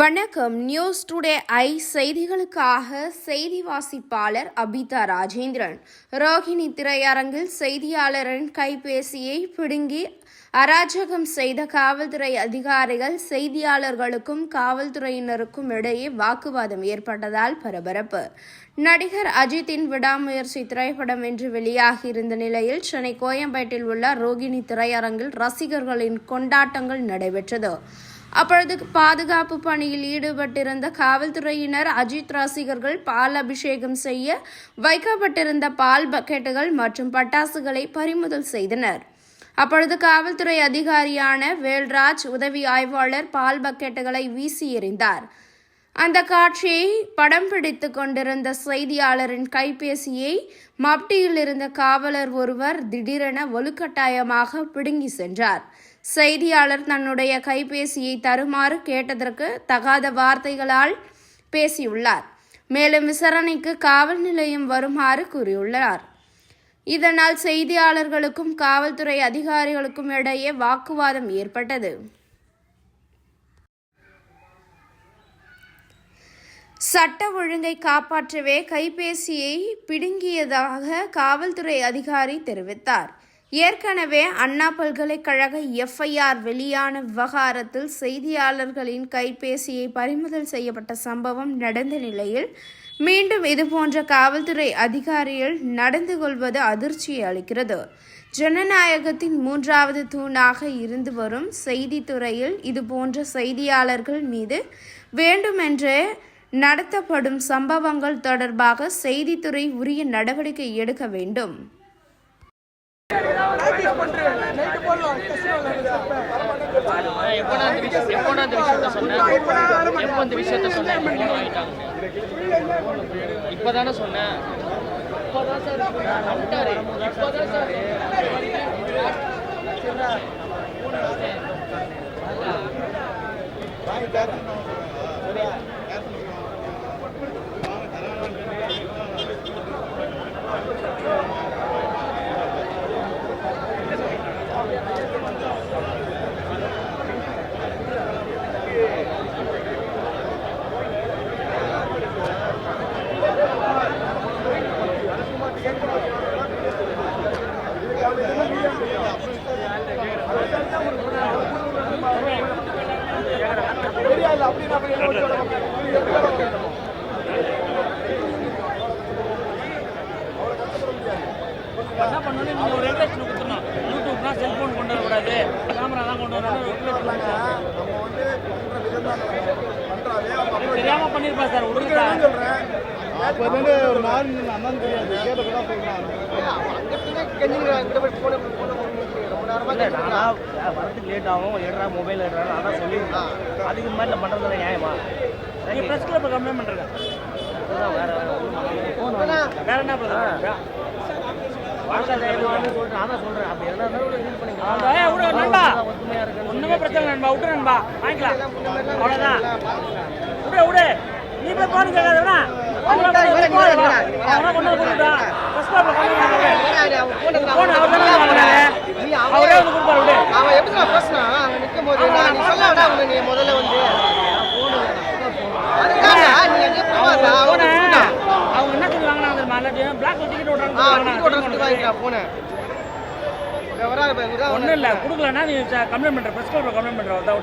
வணக்கம். News today I செய்திகளுக்காக செய்தி வாசிப்பாளர் அபிதா ராஜேந்திரன். ரோஹிணி திரையரங்கில் செய்தியாளரின் கைபேசியை பிடுங்கி அராஜகம் செய்த காவல்துறை அதிகாரிகள் செய்தியாளர்களுக்கும் காவல்துறையினருக்கும் இடையே வாக்குவாதம் ஏற்பட்டதால் பரபரப்பு. நடிகர் அஜித்தின் விடாமுயற்சி திரைப்படம் இன்று வெளியாகியிருந்த நிலையில் சென்னை கோயம்பேட்டில் உள்ள ரோகிணி திரையரங்கில் ரசிகர்களின் கொண்டாட்டங்கள் நடைபெற்றது. அப்பொழுது பாதுகாப்பு பணியில் ஈடுபட்டிருந்த காவல்துறையினர் அஜித் ரசிகர்கள் பால் அபிஷேகம் செய்ய வைக்கப்பட்டிருந்த பால் பக்கெட்டுகள் மற்றும் பட்டாசுகளை பறிமுதல் செய்தனர். அப்பொழுது காவல்துறை அதிகாரியான வேல்ராஜ் உதவி ஆய்வாளர் பால் பக்கெட்டுகளை வீசி எறிந்தார். அந்த காட்சியை படம் பிடித்து கொண்டிருந்த செய்தியாளரின் கைபேசியை மப்டியில் இருந்த காவலர் ஒருவர் திடீரென வலுக்கட்டாயமாக பிடுங்கி சென்றார். செய்தியாளர் தன்னுடைய கைபேசியை தருமாறு கேட்டதற்கு தகாத வார்த்தைகளால் பேசியுள்ளார். மேலும் விசாரணைக்கு காவல் நிலையம் வருமாறு கூறியுள்ளார். இதனால் செய்தியாளர்களுக்கும் காவல்துறை அதிகாரிகளுக்கும் இடையே வாக்குவாதம் ஏற்பட்டது. சட்ட ஒழுங்கை காப்பாற்றவே கைபேசியை பிடுங்கியதாக காவல்துறை அதிகாரி தெரிவித்தார். ஏற்கனவே அண்ணா பல்கலைக்கழக எஃப்ஐஆர் வெளியான விவகாரத்தில் செய்தியாளர்களின் கைபேசியை பறிமுதல் செய்யப்பட்ட சம்பவம் நடந்த நிலையில் மீண்டும் இதுபோன்ற காவல்துறை அதிகாரிகள் நடந்து கொள்வது அதிர்ச்சியை அளிக்கிறது. ஜனநாயகத்தின் மூன்றாவது தூணாக இருந்து வரும் செய்தித்துறையில் இதுபோன்ற செய்தியாளர்கள் மீது வேண்டுமென்றே நடத்தப்படும் சம்பவங்கள் தொடர்பாக செய்தித்துறை உரிய நடவடிக்கை எடுக்க வேண்டும். எப்போ சொன்னேன் அந்த விஷயத்த சொன்னேன் இப்போ ஃபோன் வாங்கிட்டாங்க இப்போ தானே சொன்னேன் இப்போதான் சார் வந்துட்டாரு இப்போதான் சார் என்ன பண்ணணும்? நீங்கள் ஒரு ரெகுலேஷன் யூடியூப்னா செல்ஃபோன் கொண்டு வரக்கூடாது. கேமரா தான் கொண்டு வரணும். ரெகுலேஷன் தெரியாமல் சார் விடுங்க சார் அப்போ வந்து ஒரு மாதிரி அண்ணன் தெரியாது. கேட்ட கூட வரதுக்கு லேட் ஆகும். எடுறா மொபைல் எடுறா நான் தான் சொல்லியிருக்கேன் அதுக்கு மாதிரி நான் பண்ணுறது நியாயமா? நீங்கள் ப்ரெஸ் கிளப்பை கம்ப்ளைண்ட் பண்ணுறேங்க அதுதான் வேற வேற என்ன பண்ணுறேன் அதான் ஒண்ணுமே பிரச்சனை நண்பா. விட்டு நண்பா. வாங்கிக்கலாம். அவ்வளோதான் விடு விடு. நீ போய் போன் கேட்காதவனா அவரே வந்து கொடுப்பாரு விடு. அவன் எப்படி நான் பேசினான் அவன் நிற்கும் போது நான் நீ சொல்ல விட அவனை நீ முதல்ல வந்து அவங்க என்ன சொல்லுவாங்க. தெரியுமா பிளாக் டிக்கெட் வாங்கிக்கலாம் போனேன் ஒன்றும் இல்லை கொடுக்கலன்னா நீ கம்ப்ளைண்ட் பண்ணுற ப்ரெஸ் கம்ப்ளைண்ட் பண்ணுற அதான்